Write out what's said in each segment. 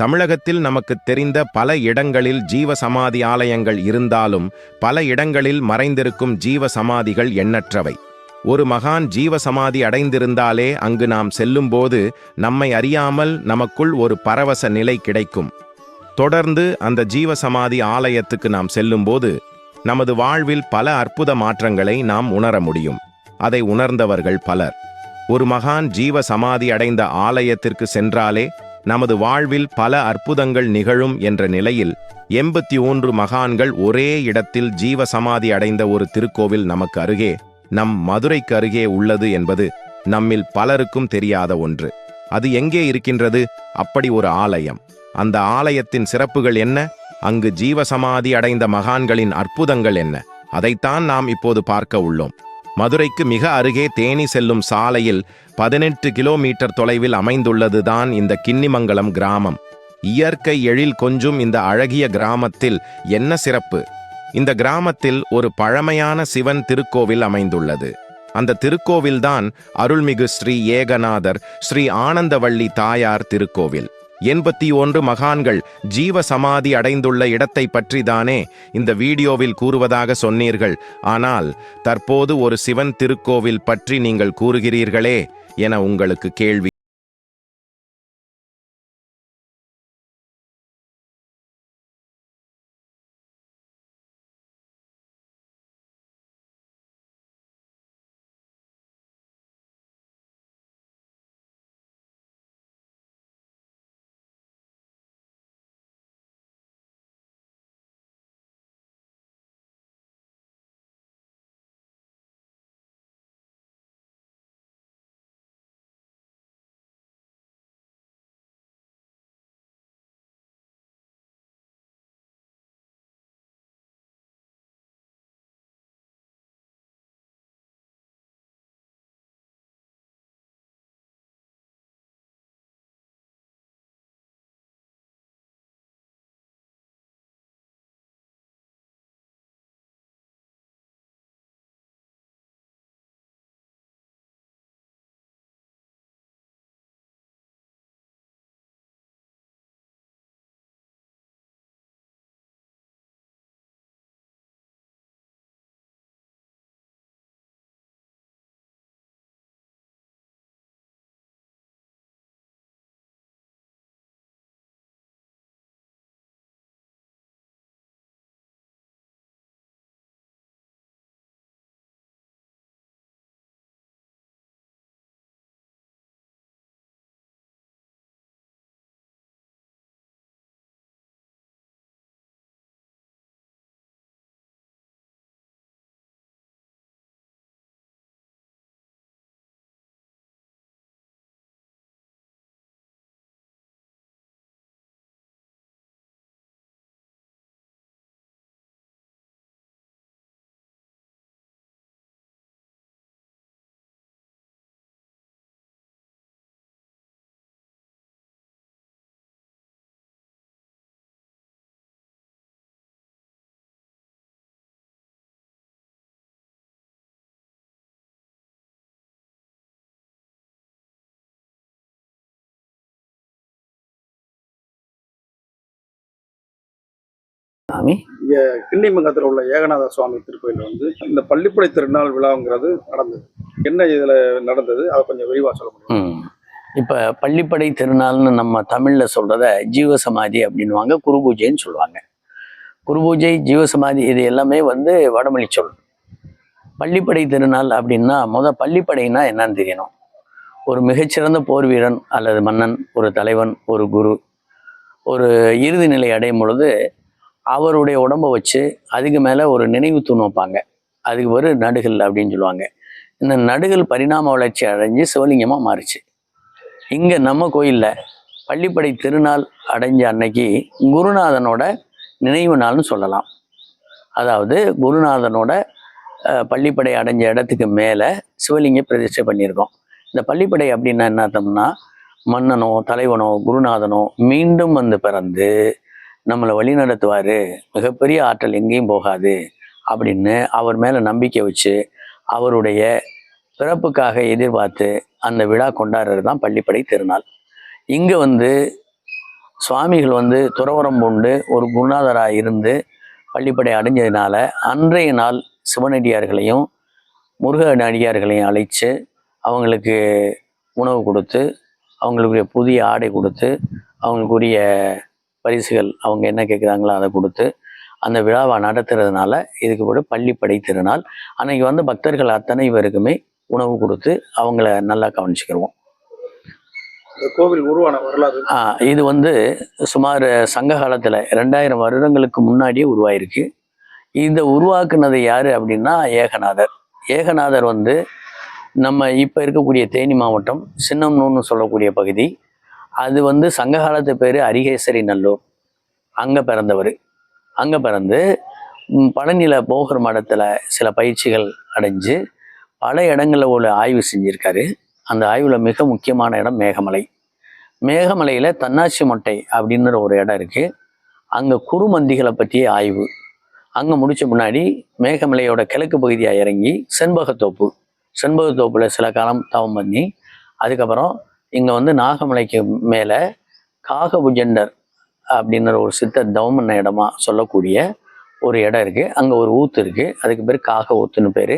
தமிழகத்தில் நமக்கு தெரிந்த பல இடங்களில் ஜீவ சமாதி ஆலயங்கள் இருந்தாலும் பல இடங்களில் மறைந்திருக்கும் ஜீவ சமாதிகள் எண்ணற்றவை. ஒரு மகான் ஜீவ சமாதி அடைந்திருந்தாலே அங்கு நாம் செல்லும்போது நம்மை அறியாமல் நமக்குள் ஒரு பரவச நிலை கிடைக்கும். தொடர்ந்து அந்த ஜீவ சமாதி ஆலயத்துக்கு நாம் செல்லும்போது நமது வாழ்வில் பல அற்புத மாற்றங்களை நாம் உணர முடியும். அதை உணர்ந்தவர்கள் பலர். ஒரு மகான் ஜீவ சமாதி அடைந்த ஆலயத்திற்கு சென்றாலே நமது வாழ்வில் பல அற்புதங்கள் நிகழும் என்ற நிலையில் எண்பத்தி ஒன்று மகான்கள் ஒரே இடத்தில் ஜீவ சமாதி அடைந்த ஒரு திருக்கோவில் நமக்கு அருகே நம் மதுரைக்கு அருகே உள்ளது என்பது நம்மில் பலருக்கும் தெரியாத ஒன்று. அது எங்கே இருக்கின்றது? அப்படி ஒரு ஆலயம். அந்த ஆலயத்தின் சிறப்புகள் என்ன? அங்கு ஜீவசமாதி அடைந்த மகான்களின் அற்புதங்கள் என்ன? அதைத்தான் நாம் இப்போது பார்க்க உள்ளோம். மதுரைக்கு மிக அருகே தேனி செல்லும் சாலையில் பதினெட்டு கிலோமீட்டர் தொலைவில் அமைந்துள்ளதுதான் இந்த கிண்ணிமங்கலம் கிராமம். இயற்கை எழில் கொஞ்சும் இந்த அழகிய கிராமத்தில் என்ன சிறப்பு? இந்த கிராமத்தில் ஒரு பழமையான சிவன் திருக்கோவில் அமைந்துள்ளது. அந்த திருக்கோவில்தான் அருள்மிகு ஸ்ரீ ஏகநாதர் ஸ்ரீ ஆனந்தவள்ளி தாயார் திருக்கோவில். எண்பத்தி ஒன்று மகான்கள் ஜீவ சமாதி அடைந்துள்ள இடத்தை பற்றிதானே இந்த வீடியோவில் கூறுவதாக சொன்னீர்கள். ஆனால் தற்போது ஒரு சிவன் திருக்கோவில் பற்றி நீங்கள் கூறுகிறீர்களே என உங்களுக்கு கேள்வி சாமி இங்க கிண்ணிமங்கத்தில் உள்ள ஏகநாத சுவாமி திருக்கோயில் வந்து இந்த பள்ளிப்படை திருநாள் விழாங்கிறது நடந்தது. என்ன இதுல நடந்தது? அதை கொஞ்சம் விரிவா சொல்ல முடியும். இப்ப பள்ளிப்படை திருநாள்னு நம்ம தமிழ்ல சொல்றத ஜீவசமாதி அப்படின்னுவாங்க குரு பூஜைன்னு சொல்லுவாங்க. குரு பூஜை ஜீவசமாதி இது எல்லாமே வந்து வடமொழி சொல். பள்ளிப்படை திருநாள் அப்படின்னா முத பள்ளிப்படைனா என்னன்னு தெரியணும். ஒரு மிகச்சிறந்த போர் வீரன் அல்லது மன்னன் ஒரு தலைவன் ஒரு குரு ஒரு இறுதி நிலை அடையும் பொழுது அவருடைய உடம்பை வச்சு அதுக்கு மேலே ஒரு நினைவு தூண் வைப்பாங்க. அதுக்கு ஒரு நடுகள் அப்படின்னு சொல்லுவாங்க. இந்த நடுகள் பரிணாம வளர்ச்சி அடைஞ்சு சிவலிங்கமாக மாறுச்சு. இங்கே நம்ம கோயிலில் பள்ளிப்படை திருநாள் அடைஞ்ச அன்னைக்கு குருநாதனோட நினைவு நாள்னு சொல்லலாம். அதாவது குருநாதனோட பள்ளிப்படை அடைஞ்ச இடத்துக்கு மேலே சிவலிங்க பிரதிஷ்டை பண்ணியிருக்கோம். இந்த பள்ளிப்படை அப்படின்னா என்ன அர்த்தம்னா மன்னனோ தலைவனோ குருநாதனோ மீண்டும் வந்து பிறந்து நம்மளை வழி நடத்துவார். மிகப்பெரிய ஆற்றல் எங்கேயும் போகாது அப்படின்னு அவர் மேலே நம்பிக்கை வச்சு அவருடைய பிறப்புக்காக எதிர்பார்த்து அந்த விழா கொண்டாடுறது தான் பள்ளிப்படை திருநாள். இங்கே வந்து சுவாமிகள் வந்து துறவரம் பூண்டு ஒரு குருநாதராக இருந்து பள்ளிப்படை அடைஞ்சதுனால அன்றைய நாள் சிவனடியார்களையும் முருக நடிகார்களையும் அழைத்து அவங்களுக்கு உணவு கொடுத்து அவங்களுக்குரிய புதிய ஆடை கொடுத்து அவங்களுக்குரிய பரிசுகள் அவங்க என்ன கேட்குறாங்களோ அதை கொடுத்து அந்த விழாவை நடத்துறதுனால இதுக்கு கூட பள்ளிப்படை திருநாள். அன்னைக்கு வந்து பக்தர்கள் அத்தனை பேருக்குமே உணவு கொடுத்து அவங்கள நல்லா கவனிச்சுக்கிருவோம். இந்த கோவில் உருவான வரலாறு. இது வந்து சுமார் சங்க காலத்தில் ரெண்டாயிரம் வருடங்களுக்கு முன்னாடியே உருவாயிருக்கு. இதை உருவாக்குனது யார் அப்படின்னா ஏகநாதர். ஏகநாதர் வந்து நம்ம இப்போ இருக்கக்கூடிய தேனி மாவட்டம் சின்னம்னூர்னு சொல்லக்கூடிய பகுதி. அது வந்து சங்க காலத்து பேர் அரிகேசரி நல்லூர். அங்கே பிறந்தவர். அங்கே பிறந்து பழனியில் போகிற மடத்தில் சில பயிற்சிகள் அடைஞ்சு பல இடங்களில் ஒரு ஆய்வு செஞ்சுருக்காரு. அந்த ஆய்வில் மிக முக்கியமான இடம் மேகமலை. மேகமலையில் தன்னாட்சி மொட்டை அப்படின்ற ஒரு இடம் இருக்குது அங்கே குறுமந்திகளை பற்றிய ஆய்வு. அங்கே முடித்த முன்னாடி மேகமலையோட கிழக்கு பகுதியாக இறங்கி செண்பகத்தோப்பு. செண்பகத்தோப்பில் சில காலம் தவம் பண்ணி அதுக்கப்புறம் இங்கே வந்து நாகமலைக்கு மேலே காகபுஜண்டர் அப்படின்ற ஒரு சித்தர் தவமன்ன இடமா சொல்லக்கூடிய ஒரு இடம் இருக்குது அங்கே ஒரு ஊத்து இருக்குது அதுக்கு பேர் காக ஊத்துன்னு பேர்.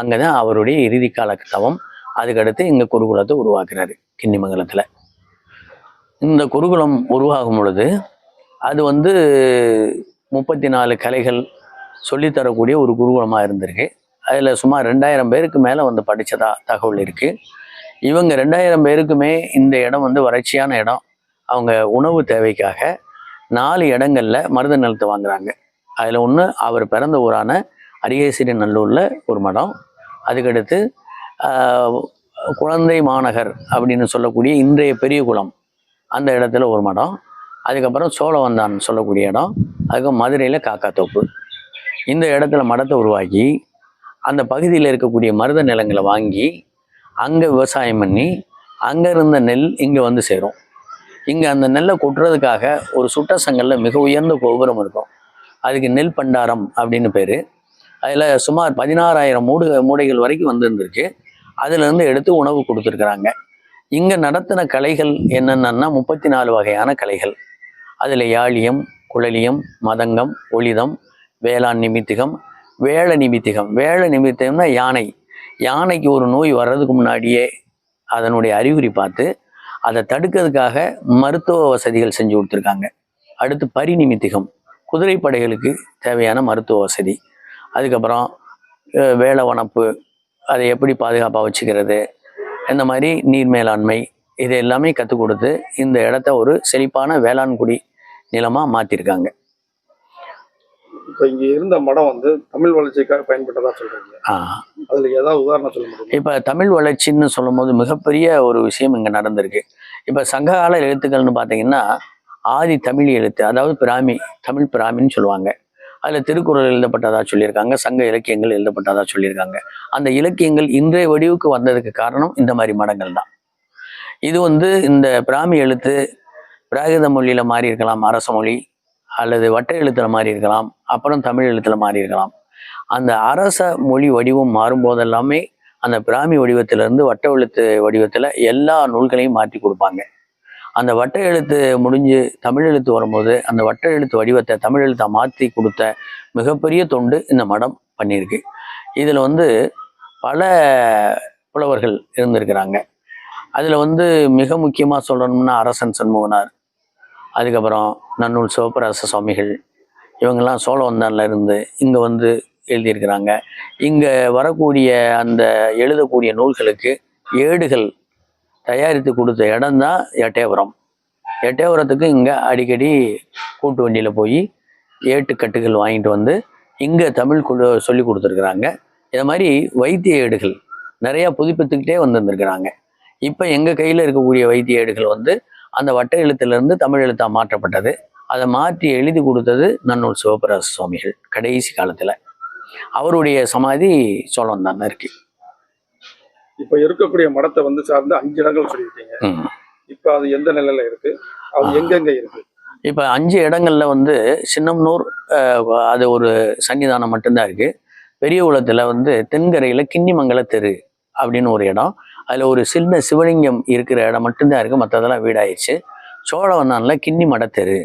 அங்கே தான் அவருடைய இறுதி கால தவம் அதுக்கடுத்து இங்கே குருகுலத்தை உருவாக்குறாரு கிண்ணிமங்கலத்தில். இந்த குருகுலம் உருவாகும் பொழுது அது வந்து முப்பத்தி நாலு கலைகள் சொல்லித்தரக்கூடிய ஒரு குருகுலமாக இருந்திருக்கு. அதில் சுமார் ரெண்டாயிரம் பேருக்கு மேலே வந்து படித்ததா தகவல் இருக்குது இவங்க ரெண்டாயிரம் பேருக்குமே இந்த இடம் வந்து வறட்சியான இடம். அவங்க உணவு தேவைக்காக நாலு இடங்களில் மருத நிலத்தை வாங்குறாங்க. அதில் ஒன்று அவர் பிறந்த ஊரான அரிகேசரி நல்லூரில் ஒரு மடம். அதுக்கடுத்து குழந்தை மாநகர் அப்படின்னு சொல்லக்கூடிய இன்றைய பெரிய குளம் அந்த இடத்துல ஒரு மடம். அதுக்கப்புறம் சோழவந்தான் சொல்லக்கூடிய இடம். அதுக்கப்புறம் மதுரையில் காக்காத்தோப்பு. இந்த இடத்துல மடத்தை உருவாக்கி அந்த பகுதியில் இருக்கக்கூடிய மருத நிலங்களை வாங்கி அங்கே விவசாயம் பண்ணி அங்கே இருந்த நெல் இங்கே வந்து சேரும். இங்கே அந்த நெல்லை கொட்டுறதுக்காக ஒரு சுட்டசங்கலில் மிக உயர்ந்த கோபுரம் இருக்கும். அதுக்கு நெல் பண்டாரம் அப்படின்னு பேர். அதில் சுமார் பதினாறாயிரம் மூடு மூடைகள் வரைக்கும் வந்திருந்துருக்கு. அதுலேருந்து எடுத்து உணவு கொடுத்துருக்குறாங்க. இங்கே நடத்தின கலைகள் என்னென்னா முப்பத்தி நாலு வகையான கலைகள். அதில் யாழியம் குழலியம் மதங்கம் ஒளிதம் வேளாண் நிமித்திகம் வேள நிமித்திகம். வேள நிமித்திகம்னா யானை. யானைக்கு ஒரு நோய் வர்றதுக்கு முன்னாடியே அதனுடைய அறிகுறி பார்த்து அதை தடுக்கிறதுக்காக மருத்துவ வசதிகள் செஞ்சு கொடுத்துருக்காங்க. அடுத்து பரிநிமித்திகம். குதிரைப்படைகளுக்கு தேவையான மருத்துவ வசதி. அதுக்கப்புறம் வேலை வனப்பு அதை எப்படி பாதுகாப்பாக வச்சுக்கிறது இந்த மாதிரி நீர் மேலாண்மை இது எல்லாமே கற்றுக் கொடுத்து இந்த இடத்த ஒரு செழிப்பான வேளாண்குடி நிலமாக மாற்றிருக்காங்க இப்போ இங்க இருந்த மடம் வந்து தமிழ் வளர்ச்சிக்காக பயன்பட்டதா சொல்றீங்க. அதுல ஏதாவது உதாரணம் சொல்ல முடியுமா? இப்போ தமிழ் வளர்ச்சின்னு சொல்லும்போது மிகப்பெரிய ஒரு விஷயம் இங்கே நடந்திருக்கு. இப்போ சங்ககால எழுத்துக்கள்னு பார்த்தீங்கன்னா ஆதி தமிழ் எழுத்து அதாவது பிராமி தமிழ் பிராமின்னு சொல்லுவாங்க. அதில் திருக்குறள் எழுதப்பட்டதா சொல்லியிருக்காங்க சங்க இலக்கியங்கள் எழுதப்பட்டதா சொல்லியிருக்காங்க. அந்த இலக்கியங்கள் இன்றைய வடிவுக்கு வந்ததுக்கு காரணம் இந்த மாதிரி மடங்கள் தான். இது வந்து இந்த பிராமி எழுத்து பிராகிருத மொழியில் மாறி இருக்கலாம் அரச மொழி அல்லது வட்ட எழுத்துல மாறி இருக்கலாம் அப்புறம் தமிழ் எழுத்துல மாறி இருக்கலாம். அந்த அரச மொழி வடிவம் மாறும்போதெல்லாமே அந்த பிராமி வடிவத்திலிருந்து வட்ட எழுத்து வடிவத்தில் எல்லா நூல்களையும் மாற்றி கொடுப்பாங்க. அந்த வட்ட எழுத்து முடிஞ்சு தமிழ் எழுத்து வரும்போது அந்த வட்ட எழுத்து வடிவத்தை தமிழ் எழுத்தை மாற்றி கொடுத்த மிகப்பெரிய தொண்டு இந்த மடம் பண்ணியிருக்கு. இதில் வந்து பல புலவர்கள் இருந்திருக்கிறாங்க. அதில் வந்து மிக முக்கியமாக சொல்லணும்னா அரசன் சண்முகனார். அதுக்கப்புறம் நன்னூல் சிவப்பராச சுவாமிகள் இவங்கெல்லாம் சோழவந்தானில் இருந்து இங்கே வந்து எழுதியிருக்கிறாங்க. இங்கே வரக்கூடிய அந்த எழுதக்கூடிய நூல்களுக்கு ஏடுகள் தயாரித்து கொடுத்த இடம் தான் எட்டயபுரம். எட்டயபுரத்துக்கு இங்கே அடிக்கடி கூட்டு வண்டியில் போய் ஏட்டுக்கட்டுகள் வாங்கிட்டு வந்து இங்கே தமிழ் கொடு சொல்லி கொடுத்துருக்குறாங்க. இதை மாதிரி வைத்திய ஏடுகள் நிறையா புதுப்பித்துக்கிட்டே வந்திருந்துருக்குறாங்க இப்போ எங்கள் கையில் இருக்கக்கூடிய வைத்திய ஏடுகள் வந்து அந்த வட்ட எழுத்துலேருந்து தமிழ் எழுத்தா மாற்றப்பட்டது. அதை மாற்றி எழுதி கொடுத்தது நன்னூல் சிவபிரகாச சுவாமிகள் கடைசி காலத்தில். அவருடைய சமாதி சோழம் தான் இருக்கு இப்ப இருக்கக்கூடிய மடத்தை வந்து சார்ந்து அஞ்சு இடங்கள் சொல்லியிருக்கீங்க. இப்ப அது எந்த நிலையில இருக்கு? அது. எங்கெங்க இருக்கு? இப்போ அஞ்சு இடங்கள்ல வந்து சின்னம்னூர் அது ஒரு சன்னிதானம் மட்டும்தான் இருக்கு. பெரிய குளத்தில் வந்து தென்கரையில் கிண்ணிமங்கல தெரு அப்படின்னு ஒரு இடம். அதில் ஒரு சின்ன சிவலிங்கம் இருக்கிற இடம் மட்டும்தான் இருக்குது மற்றதெல்லாம் வீடாயிடுச்சு சோழவந்தானில் கிண்ணி மடத்தெரு.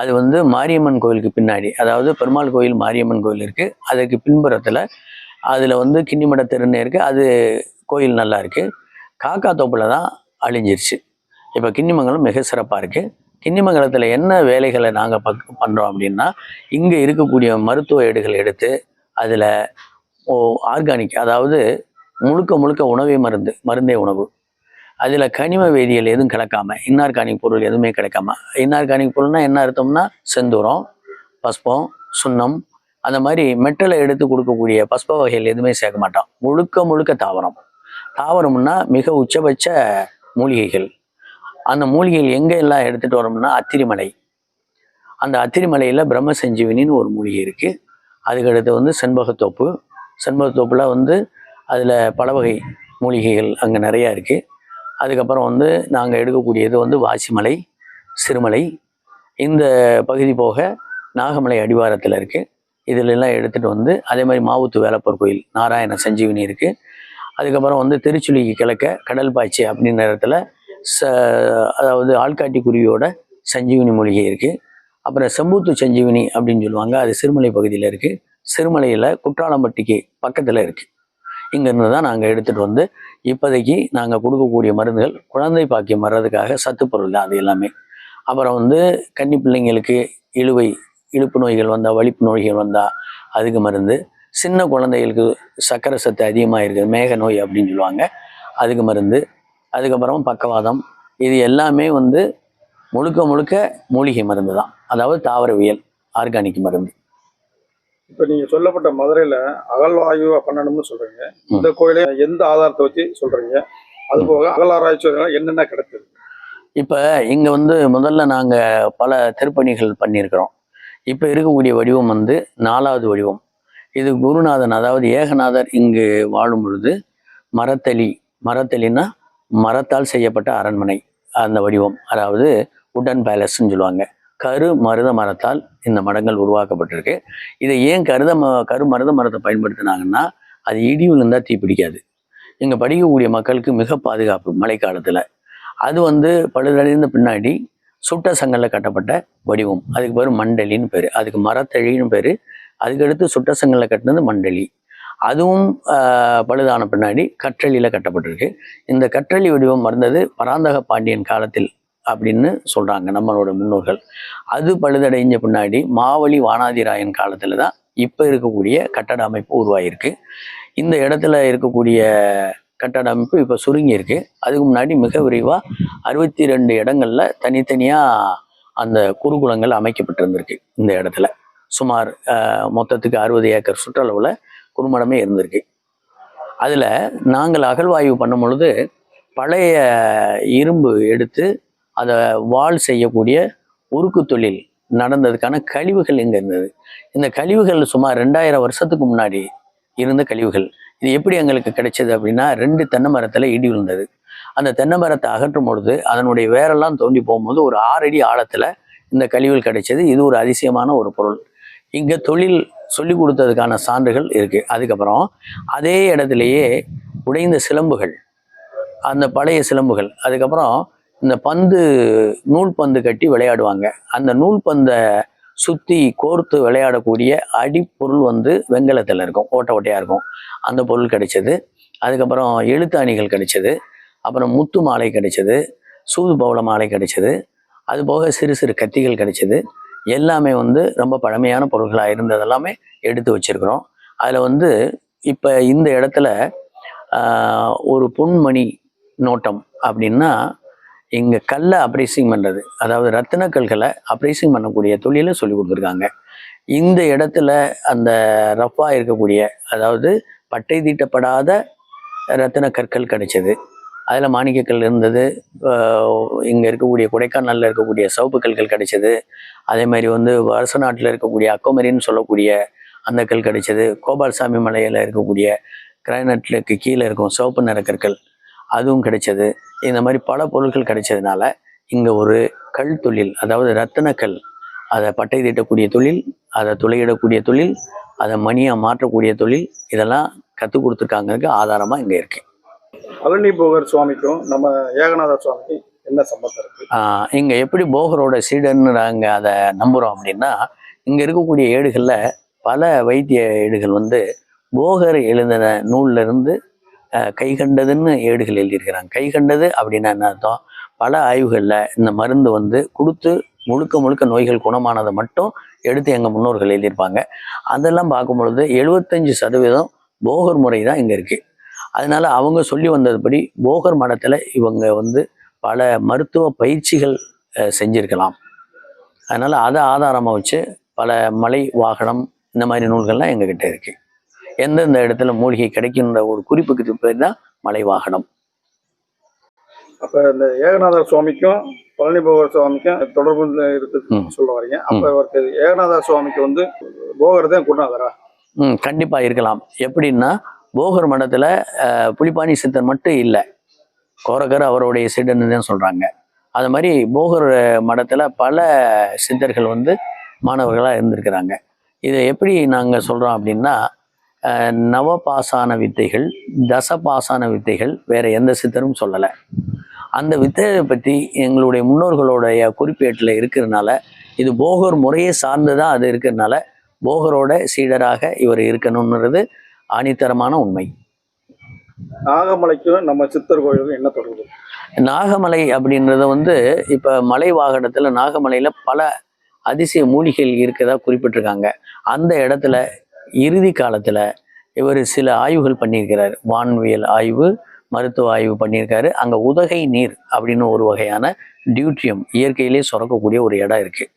அது வந்து மாரியம்மன் கோயிலுக்கு பின்னாடி. அதாவது பெருமாள் கோயில் மாரியம்மன் கோயில் இருக்குது அதுக்கு பின்புறத்தில் அதில் வந்து கிண்ணிமட தெருன்னு இருக்குது அது கோயில் நல்லா இருக்குது காக்கா தோப்பில் தான் அழிஞ்சிருச்சு. இப்போ கிண்ணிமங்கலம் மிக சிறப்பாக இருக்குது கிண்ணிமங்கலத்தில் என்ன வேலைகளை நாங்கள் பக் பண்ணுறோம் அப்படின்னா இங்கே இருக்கக்கூடிய மருத்துவ ஏடுகளை எடுத்து அதில் ஓ ஆர்கானிக் அதாவது முழுக்க முழுக்க உணவே மருந்து மருந்தே உணவு. அதில் கனிம வேதியியல் எதுவும் கலக்காம இன்னார்கானிக் பொருள் எதுவுமே கிடைக்காம இன்னார்கானிக் பொருள்னா என்ன அர்த்தம்னா செந்தூரம் பஸ்பம் சுண்ணம் அந்த மாதிரி மெட்டலை எடுத்து கொடுக்கக்கூடிய பஸ்ப வகைகள் எதுவுமே சேர்க்க மாட்டோம் முழுக்க முழுக்க தாவரம். தாவரம்னா மிக உச்சபட்ச மூலிகைகள். அந்த மூலிகைகள் எங்கே எல்லாம் எடுத்துகிட்டு வரோம்னா அத்திரிமலை. அந்த அத்திரிமலையில் பிரம்ம சஞ்சீவினின்னு ஒரு மூலிகை இருக்குது அதுக்கடுத்து வந்து செண்பகத்தோப்பு. செண்பகத்தோப்பில் வந்து அதில் பல வகை மூலிகைகள் அங்கே நிறையா இருக்குது அதுக்கப்புறம் வந்து நாங்கள் எடுக்கக்கூடியது வந்து வாசிமலை சிறுமலை. இந்த பகுதி போக நாகமலை அடிவாரத்தில் இருக்குது இதிலெல்லாம் எடுத்துகிட்டு வந்து அதே மாதிரி மாவுத்து வேலப்பர் கோயில் நாராயண சஞ்சீவினி இருக்குது அதுக்கப்புறம் வந்து திருச்சுழிக்கு கிழக்க கடல் பாய்ச்சி அப்படின்ற இடத்துல ச அதாவது ஆள்காட்டி குருவியோட சஞ்சீவினி மூலிகை இருக்குது அப்புறம் செம்பூத்து சஞ்சீவினி அப்படின்னு சொல்லுவாங்க. அது சிறுமலை பகுதியில் இருக்குது சிறுமலையில் குற்றாலம்பட்டிக்கு பக்கத்தில் இருக்குது இங்கேருந்து தான் நாங்கள் எடுத்துகிட்டு வந்து இப்போதைக்கு நாங்கள் கொடுக்கக்கூடிய மருந்துகள் குழந்தை பாக்கியம் வர்றதுக்காக சத்து பொருள் தான் அது எல்லாமே. அப்புறம் வந்து கன்னி பிள்ளைங்களுக்கு இழுவை இழுப்பு நோய்கள் வந்தால் வலிப்பு நோய்கள் வந்தால் அதுக்கு மருந்து. சின்ன குழந்தைகளுக்கு சக்கரை சத்து அதிகமாக இருக்குது மேக நோய் அப்படின்னு சொல்லுவாங்க. அதுக்கு மருந்து. அதுக்கப்புறம் பக்கவாதம். இது எல்லாமே வந்து முழுக்க முழுக்க மூலிகை மருந்து தான் அதாவது தாவரவியல் ஆர்கானிக் மருந்து. இப்போ நீங்க சொல்லப்பட்ட மதுரையில அகழ்வாய்வு பண்ணணும்னு சொல்றீங்க. இந்த கோயிலை எந்த ஆதாரத்தை வச்சு சொல்றீங்க? அது போக அகலாராய்ச்சி என்னென்ன கிடைத்தது? இப்போ இங்கே வந்து முதல்ல நாங்கள் பல திருப்பணிகள் பண்ணியிருக்கிறோம். இப்போ இருக்கக்கூடிய வடிவம் வந்து நாலாவது வடிவம். இது குருநாதன் அதாவது ஏகநாதர் இங்கு வாழும் பொழுது மரத்தளி மரத்தளின்னா மரத்தால் செய்யப்பட்ட அரண்மனை அந்த வடிவம். அதாவது உடன் பேலஸ்ன்னு சொல்லுவாங்க. கரு மருத மரத்தால் இந்த மடங்கள் உருவாக்கப்பட்டிருக்கு. இதை ஏன் கருத ம கரு மருத மரத்தை பயன்படுத்தினாங்கன்னா அது இடி விழுந்தா தீ பிடிக்காது. இங்கே படிக்கக்கூடிய மக்களுக்கு மிக பாதுகாப்பு மழைக்காலத்தில். அது வந்து பழுதடைந்த பின்னாடி சுட்ட சங்கல்ல கட்டப்பட்ட வடிவம். அதுக்கு பேர் மண்டலின்னு பேர். அதுக்கு மரத்தழின்னு பேர். அதுக்கடுத்து சுட்ட சங்கலில் கட்டினது மண்டலி. அதுவும் பழுதான பின்னாடி கற்றளியில் கட்டப்பட்டிருக்கு. இந்த கற்றளி வடிவம் மறந்தது பராந்தக பாண்டியன் காலத்தில். அப்படின்னு சொல்கிறாங்க நம்மளோட முன்னோர்கள். அது பழுதடைஞ்ச பின்னாடி மாவழி வானாதிராயன் காலத்தில் தான் இப்போ இருக்கக்கூடிய கட்டட அமைப்பு உருவாகிருக்கு இந்த இடத்துல இருக்கக்கூடிய கட்டட அமைப்பு இப்போ சுருங்கியிருக்கு. அதுக்கு முன்னாடி மிக விரைவாக அறுபத்தி ரெண்டு இடங்களில் தனித்தனியாக அந்த குருகுலங்கள் அமைக்கப்பட்டிருந்திருக்கு இந்த இடத்துல. சுமார் மொத்தத்துக்கு அறுபது ஏக்கர் சுற்றளவில் குறுமடமே இருந்திருக்கு. அதில் நாங்கள் அகழ்வாய்வு பண்ணும் பொழுது பழைய இரும்பு எடுத்து அதை வாள் செய்யக்கூடிய உருக்கு தொழில் நடந்ததுக்கான கழிவுகள் இங்கே இருந்தது? இந்த கழிவுகள் சுமார் ரெண்டாயிரம் வருஷத்துக்கு முன்னாடி இருந்த கழிவுகள். இது எப்படி எங்களுக்கு கிடைச்சது அப்படின்னா ரெண்டு தென்னை மரத்தில் இடி விழுந்தது. அந்த தென்னை மரத்தை அகற்றும் பொழுது அதனுடைய வேரெல்லாம் தோண்டி போகும்போது ஒரு ஆறடி ஆழத்தில் இந்த கழிவுகள் கிடைச்சது. இது ஒரு அதிசயமான ஒரு பொருள். இங்கே தொழில் சொல்லி கொடுத்ததுக்கான சான்றுகள் இருக்குது அதுக்கப்புறம் அதே இடத்துலையே உடைந்த சிலம்புகள் அந்த பழைய சிலம்புகள். அதுக்கப்புறம் இந்த பந்து நூல் பந்து கட்டி விளையாடுவாங்க. அந்த நூல் பந்தை சுற்றி கோர்த்து விளையாடக்கூடிய அடிப்பொருள் வந்து வெங்கலத்தில் இருக்கும். ஓட்டை ஓட்டையாக இருக்கும். அந்த பொருள் கிடைச்சது. அதுக்கப்புறம் எழுத்தாணிகள் கிடைச்சது. அப்புறம் முத்து மாலை கிடைச்சது. சூது பவள மாலை கிடைச்சது. அது போக சிறு சிறு கத்திகள் கிடைச்சது. எல்லாமே வந்து ரொம்ப பழமையான பொருள்களாக இருந்ததெல்லாமே எடுத்து வச்சிருக்கிறோம். அதில் வந்து இப்போ இந்த இடத்துல ஒரு பொன்மணி நோட்டம் அப்படின்னா இங்கே கல்லை அப்ரைசிங் பண்ணுறது அதாவது ரத்தின கல்களை அப்ரைசிங் பண்ணக்கூடிய தொழிலை சொல்லி கொடுத்துருக்காங்க. இந்த இடத்துல அந்த ரஃப்பாக இருக்கக்கூடிய அதாவது பட்டை தீட்டப்படாத ரத்தின கற்கள் கிடைச்சது. அதில் மாணிக்கக்கல் இருந்தது. இங்கே இருக்கக்கூடிய கொடைக்கானலில் இருக்கக்கூடிய சிவப்பு கற்கள் கிடைச்சது. அதே மாதிரி வந்து வருஷ நாட்டில் இருக்கக்கூடிய அக்கோமரின்னு சொல்லக்கூடிய அந்த கல் கிடைச்சது. கோபால்சாமி மலையில் இருக்கக்கூடிய கிரைனட்லுக்கு கீழே இருக்கும் சிவப்பு நிற கற்கள். அதுவும் கிடைச்சது. இந்த மாதிரி பல பொருட்கள் கிடைச்சதுனால இங்கே ஒரு கல் தொழில் அதாவது ரத்தினக்கல் அதை பட்டை தீட்டக்கூடிய தொழில் அதை துளையிடக்கூடிய தொழில் அதை மணியாக மாற்றக்கூடிய தொழில் இதெல்லாம் கற்றுக் கொடுத்துருக்காங்கிறதுக்கு ஆதாரமாக இங்கே இருக்கு. பழனி போகர் சுவாமிக்கும் நம்ம ஏகநாதர் சுவாமிக்கும் என்ன சம்பந்தம் இருக்கு? ஆஹ் இங்க எப்படி போகரோட சீடன்னு நாங்க அதை நம்புறோம் அப்படின்னா இங்க இருக்கக்கூடிய ஏடுகள்ல பல வைத்திய ஏடுகள் வந்து போகர் எழுதின நூல்ல இருந்து ஆஹ் கை கண்டதுன்னு ஏடுகள் எழுதியிருக்கிறாங்க. கை கண்டது அப்படின்னா என்ன அர்த்தம் பல ஆய்வுகளில் இந்த மருந்து வந்து கொடுத்து முழுக்க முழுக்க நோய்கள் குணமானதை மட்டும் எடுத்து எங்கள் முன்னோர்கள் எழுதியிருப்பாங்க. அதெல்லாம் பார்க்கும் பொழுது எழுபத்தஞ்சு சதவீதம் போகர் முறை தான் இங்கே இருக்குது அதனால் அவங்க சொல்லி வந்ததுபடி போகர் மடத்தில் இவங்க வந்து பல மருத்துவ பயிற்சிகள் செஞ்சிருக்கலாம். அதனால் அதை ஆதாரமாக வச்சு பல மலை வாகனம் இந்த மாதிரி நூல்கள்லாம் எங்ககிட்ட இருக்குது எந்தெந்த இடத்துல மூலிகை கிடைக்கின்ற ஒரு குறிப்புக்கு பேர் தான் மலை வாகனம் அப்ப இந்த ஏகநாதர் சுவாமிக்கும் பழனி போகர் சுவாமிக்கும் தொடர்பு இருக்கு. சொல்ல வரீங்க. அப்ப இவருக்கு ஏகநாதர் சுவாமிக்கு வந்து போகர் தான் குருநாதரா? ம் கண்டிப்பாக இருக்கலாம். எப்படின்னா போகர் மடத்தில் புலிப்பாணி சித்தர் மட்டும் இல்லை. கோரகர் அவருடைய சீடன்னு தான் சொல்கிறாங்க அது மாதிரி போகர் மடத்தில் பல சித்தர்கள் வந்து மாணவர்களாக இருந்திருக்கிறாங்க. இதை எப்படி நாங்கள் சொல்கிறோம் அப்படின்னா நவபாசான வித்தைகள் தசபாசான வித்தைகள் வேற எந்த சித்தரும் சொல்லலை. அந்த வித்தையை பற்றி எங்களுடைய முன்னோர்களுடைய குறிப்பேட்டில் இருக்கிறதுனால இது போகர் முறையை சார்ந்து தான் அது இருக்கிறதுனால போகரோட சீடராக இவர் இருக்கணும்ன்றது ஆணித்தரமான உண்மை. நாகமலைக்கும் நம்ம சித்தர் கோயிலுக்கும் என்ன தொடர்பு? நாகமலை அப்படின்றது வந்து இப்போ மலை வாகனத்தில் நாகமலையில் பல அதிசய மூலிகைகள் இருக்கதா குறிப்பிட்டிருக்காங்க. அந்த இடத்துல இறுதி காலத்தில் இவர் சில ஆய்வுகள் பண்ணியிருக்கிறார். வான்வியல் ஆய்வு மருத்துவ ஆய்வு பண்ணியிருக்காரு. அங்கே உதகை நீர் அப்படின்னு ஒரு வகையான டியூட்ரியம் இயற்கையிலே சுரக்கக்கூடிய ஒரு இடம் இருக்குது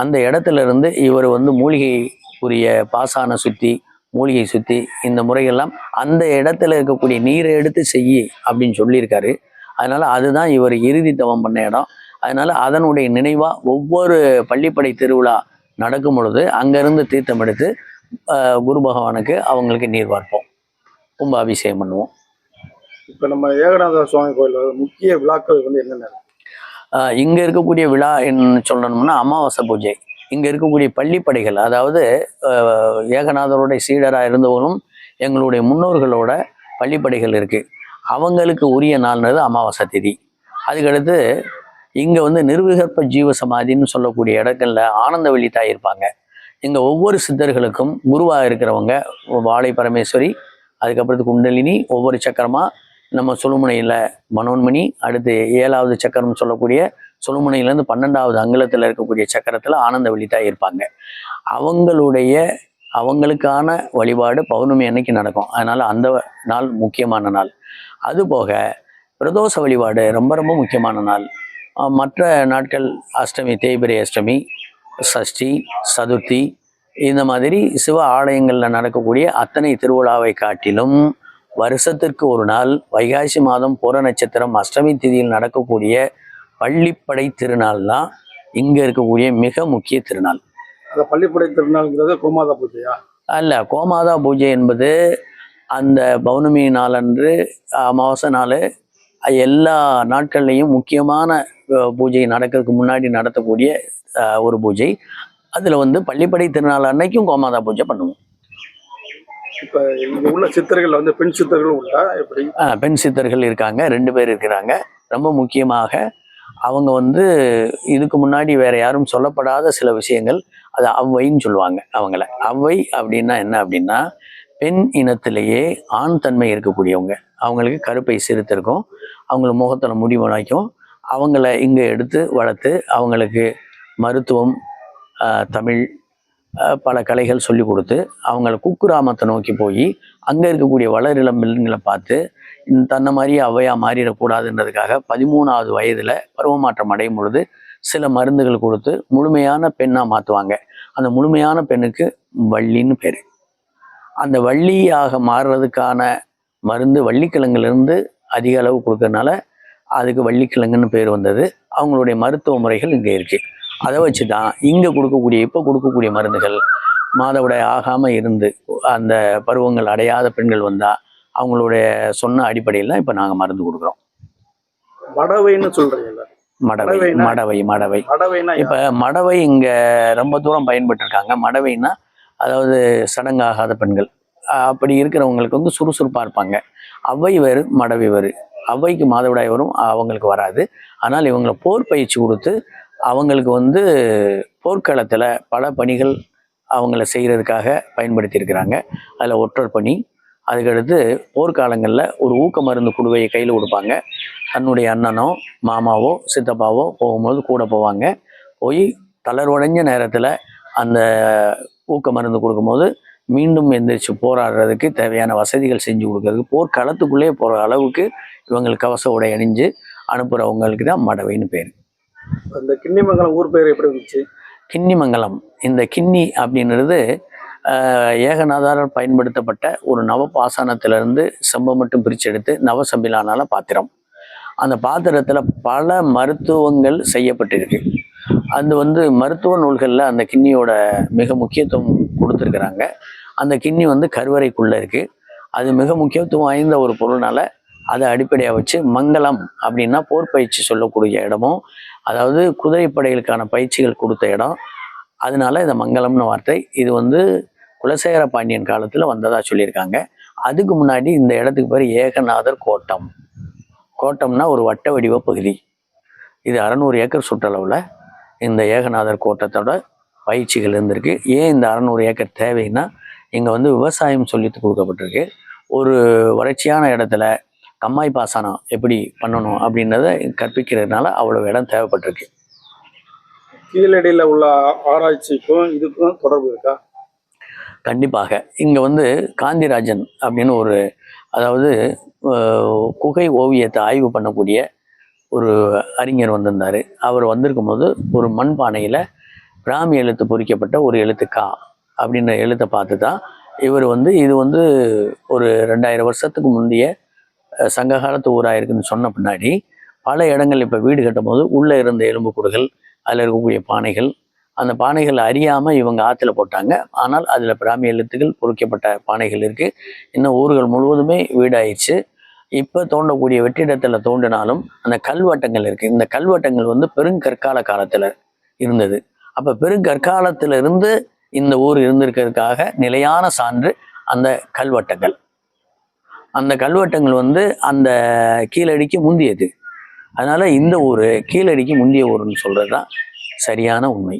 அந்த இடத்துல இருந்து இவர் வந்து மூலிகை உரிய பாசான சுற்றி மூலிகை சுற்றி இந்த முறைகள்லாம் அந்த இடத்துல இருக்கக்கூடிய நீரை எடுத்து செய்யி அப்படின்னு சொல்லியிருக்காரு. அதனால் அதுதான் இவர் இறுதி தவம் பண்ண இடம். அதனால அதனுடைய நினைவாக ஒவ்வொரு பள்ளிப்படை திருவிழா நடக்கும் பொழுது அங்கேருந்து தீர்த்தம் எடுத்து குரு பகவானுக்கு அவங்களுக்கு நீர் வார்ப்போம் கும்ப அபிஷேகம் பண்ணுவோம். இப்ப நம்ம ஏகநாதர் சுவாமி கோயில் முக்கிய விழாக்கள் வந்து என்னென்ன? இங்க இருக்கக்கூடிய விழா என்ன சொல்லணும்னா அமாவாசை பூஜை. இங்க இருக்கக்கூடிய பள்ளிப்படைகள் அதாவது ஏகநாதருடைய சீடராக இருந்தவரும் எங்களுடைய முன்னோர்களோட பள்ளிப்படைகள் இருக்கு. அவங்களுக்கு உரிய நாள்ன்றது அமாவாசை திதி. அதுக்கடுத்து இங்க வந்து நிர்விகற்ப ஜீவ சமாதின்னு சொல்லக்கூடிய இடங்கள்ல ஆனந்த வெளி தாய் இருப்பாங்க. இந்த ஒவ்வொரு சித்தர்களுக்கும் குருவாக இருக்கிறவங்க வாழை பரமேஸ்வரி அதுக்கப்புறத்து குண்டலினி ஒவ்வொரு சக்கரமாக நம்ம சுழுமுனையில் மனோன்மணி அடுத்து ஏழாவது சக்கரம் சொல்லக்கூடிய சுழுமுனையிலேருந்து பன்னெண்டாவது அங்கலத்தில் இருக்கக்கூடிய சக்கரத்தில் ஆனந்த வெளித்தாக இருப்பாங்க. அவங்களுடைய அவங்களுக்கான வழிபாடு பௌர்ணமி அன்னைக்கு நடக்கும். அதனால் அந்த நாள் முக்கியமான நாள். அதுபோக பிரதோஷ வழிபாடு ரொம்ப ரொம்ப முக்கியமான நாள். மற்ற நாட்கள் அஷ்டமி தேய்பிரை அஷ்டமி சஷ்டி சதுர்த்தி இந்த மாதிரி சிவ ஆலயங்களில் நடக்கக்கூடிய அத்தனை திருவிழாவை காட்டிலும் வருஷத்திற்கு ஒரு நாள் வைகாசி மாதம் பூர நட்சத்திரம் அஷ்டமி திதியில் நடக்கக்கூடிய பள்ளிப்படை திருநாள் தான் இங்கே இருக்கக்கூடிய மிக முக்கிய திருநாள். அந்த பள்ளிப்படை திருநாள்ங்கிறது கோமாதா பூஜையா? அல்ல கோமாதா பூஜை என்பது அந்த பௌர்ணமி நாளன்று அமாவாசை நாள் எல்லா நாட்கள்லையும் முக்கியமான பூஜை நடக்கிறதுக்கு முன்னாடி நடத்தக்கூடிய ஒரு பூஜை. அதில் வந்து பள்ளிப்படை திருநாள் அன்னைக்கும் கோமாதா பூஜை பண்ணுவோம். இப்ப உள்ள சித்தர்கள் வந்து பெண் சித்தர்களும் உண்டா? எப்படி? பெண் சித்தர்கள் இருக்காங்க. ரெண்டு பேர் இருக்கிறாங்க. ரொம்ப முக்கியமாக அவங்க வந்து இதுக்கு முன்னாடி வேற யாரும் சொல்லப்படாத சில விஷயங்கள் அது அவ்வைன்னு சொல்லுவாங்க அவங்கள. அவ்வை அப்படின்னா என்ன அப்படின்னா பெண் இனத்திலேயே ஆண் தன்மை இருக்கக்கூடியவங்க. அவங்களுக்கு கருப்பை சிறுத்திருக்கும். அவங்கள முகத்தில் முடி முளைக்கும். அவங்கள இங்கே எடுத்து வளர்த்து அவங்களுக்கு மருத்துவம் தமிழ் பல கலைகள் சொல்லி கொடுத்து அவங்கள குக்கிராமத்தை நோக்கி போய் அங்கே இருக்கக்கூடிய வளரிளம் பிள்ளைங்களை பார்த்து தன்னை மாதிரியே அவையாக மாறிடக்கூடாதுன்றதுக்காக பதிமூணாவது வயதில் பருவமாற்றம் அடையும் பொழுது சில மருந்துகள் கொடுத்து முழுமையான பெண்ணாக மாற்றுவாங்க அந்த முழுமையான பெண்ணுக்கு வள்ளின்னு பேர். அந்த வள்ளியாக மாறுறதுக்கான மருந்து வள்ளிக்கிழங்குலேருந்து அதிக அளவு கொடுக்கறனால அதுக்கு வள்ளிக்கிழங்குன்னு பேர் வந்தது. அவங்களுடைய மருத்துவ முறைகள் இங்கே இருக்கு. அதை வச்சு தான் இங்கே கொடுக்கக்கூடிய இப்போ கொடுக்கக்கூடிய மருந்துகள் மாதவிடாய் ஆகாமல் இருந்து அந்த பருவங்கள் அடையாத பெண்கள் வந்தால் அவங்களுடைய சொன்ன அடிப்படையில் இப்போ நாங்கள் மருந்து கொடுக்குறோம். மடவைன்னு சொல்றீங்கல்ல? மடவை? மடவை மடவை. இப்போ மடவை இங்கே ரொம்ப தூரம் பயன்பட்டு இருக்காங்க மடவைன்னா அதாவது சடங்காகாத பெண்கள். அப்படி இருக்கிறவங்களுக்கு வந்து சுறுசுறுப்பாக இருப்பாங்க. அவை வேறு மடவி வேறு. அவைக்கு மாதவிடாய் வரும் அவங்களுக்கு வராது. ஆனால் இவங்களை போர் பயிற்சி கொடுத்து அவங்களுக்கு வந்து போர்க்களத்தில் பல பணிகள் அவங்கள செய்கிறதுக்காக பயன்படுத்தியிருக்கிறாங்க அதில் ஒற்றர் பணி அதுக்கடுத்து போர்க்காலங்களில் ஒரு ஊக்க மருந்து குடுவையை கையில் கொடுப்பாங்க. தன்னுடைய அண்ணனோ மாமாவோ சித்தப்பாவோ போகும்போது கூட போவாங்க. போய் தளர்வடைஞ்ச நேரத்தில் அந்த ஊக்க மருந்து கொடுக்கும்போது மீண்டும் எந்திரிச்சு போராடுறதுக்கு தேவையான வசதிகள் செஞ்சு கொடுக்கறதுக்கு போர்க்களத்துக்குள்ளே போகிற அளவுக்கு இவங்களுக்கு கவச உடை அணிஞ்சு அனுப்புகிறவங்களுக்கு தான் மடவைன்னு பேர். அந்த கிண்ணிமங்கலம் ஊர் பேர் எப்படி இருந்துச்சு? கிண்ணிமங்கலம். இந்த கிண்ணி அப்படின்றது ஆஹ், ஏகநாதாரால் பயன்படுத்தப்பட்ட ஒரு நவபாசானத்திலிருந்து செம்பை மட்டும் பிரித்து எடுத்து நவசம்பிலானால பாத்திரம். அந்த பாத்திரத்தில் பல மருத்துவங்கள் செய்யப்பட்டிருக்கு. அது வந்து மருத்துவ நூல்களில் அந்த கிண்ணியோட மிக முக்கியத்துவம் கொடுத்துருக்குறாங்க. அந்த கிண்ணி வந்து கருவறைக்குள்ளே இருக்குது அது மிக முக்கியத்துவம் வாய்ந்த ஒரு பொருள்னால அதை அடிப்படையாக வச்சு மங்களம் அப்படின்னா போர் பயிற்சி சொல்லக்கூடிய இடமும் அதாவது குதிரைப்படைகளுக்கான பயிற்சிகள் கொடுத்த இடம். அதனால இந்த மங்களம்னு வார்த்தை இது வந்து குலசேகர பாண்டியன் காலத்தில் வந்ததாக சொல்லியிருக்காங்க. அதுக்கு முன்னாடி இந்த இடத்துக்கு பேர் ஏகநாதர் கோட்டம். கோட்டம்னா ஒரு வட்ட வடிவ பகுதி. இது அறநூறு ஏக்கர் சுற்றளவில் இந்த ஏகநாதர் கோட்டத்தோட பயிற்சிகள் இருந்திருக்கு. ஏன் இந்த அறநூறு ஏக்கர் தேவைன்னா இங்கே வந்து விவசாயம் சொல்லித்து கொடுக்கப்பட்டிருக்கு. ஒரு வறட்சியான இடத்துல கம்மாய் பாசனம் எப்படி பண்ணணும் அப்படின்றத கற்பிக்கிறதுனால அவ்வளோ இடம் தேவைப்பட்டிருக்கு. கீழடியில் உள்ள ஆராய்ச்சிக்கும் இதுக்கும் தொடர்பு இருக்கா? கண்டிப்பாக. இங்கே வந்து காந்திராஜன் அப்படின்னு ஒரு அதாவது குகை ஓவியத்தை ஆய்வு பண்ணக்கூடிய ஒரு அறிஞர் வந்திருந்தார். அவர் வந்திருக்கும் போது ஒரு மண்பானையில் பிராமி எழுத்து பொறிக்கப்பட்ட ஒரு எழுத்து கா அப்படின்ற எழுத்தை பார்த்து தான் இவர் வந்து இது வந்து ஒரு ரெண்டாயிரம் வருஷத்துக்கு முந்தைய சங்க காலத்து ஊராக இருக்குன்னு சொன்ன பின்னாடி பல இடங்கள் இப்போ வீடு கட்டும் போது உள்ளே இருந்த எலும்புக்கூடுகள் அதில் இருக்கக்கூடிய பானைகள் அந்த பானைகள் அறியாமல் இவங்க ஆற்றுல போட்டாங்க. ஆனால் அதில் பிராமி எழுத்துக்கள் பொறிக்கப்பட்ட பானைகள் இருக்குது இன்னும் ஊர்கள் முழுவதுமே வீடாயிடுச்சு. இப்போ தோண்டக்கூடிய வெற்றிடத்தில் தோண்டினாலும் அந்த கல்வட்டங்கள் இருக்குது இந்த கல்வட்டங்கள் வந்து பெருங்கற்கால காலத்தில் இருந்தது. அப்போ பெருங்கற்காலத்தில் இருந்து இந்த ஊர் இருந்திருக்கிறதுக்காக நிலையான சான்று அந்த கல்வட்டங்கள் அந்த கல்வெட்டங்கள் வந்து அந்த கீழடிக்கு முந்தியது. அதனால் இந்த ஊர் கீழடிக்கு முந்திய ஊர்னு சொல்கிறது தான் சரியான உண்மை.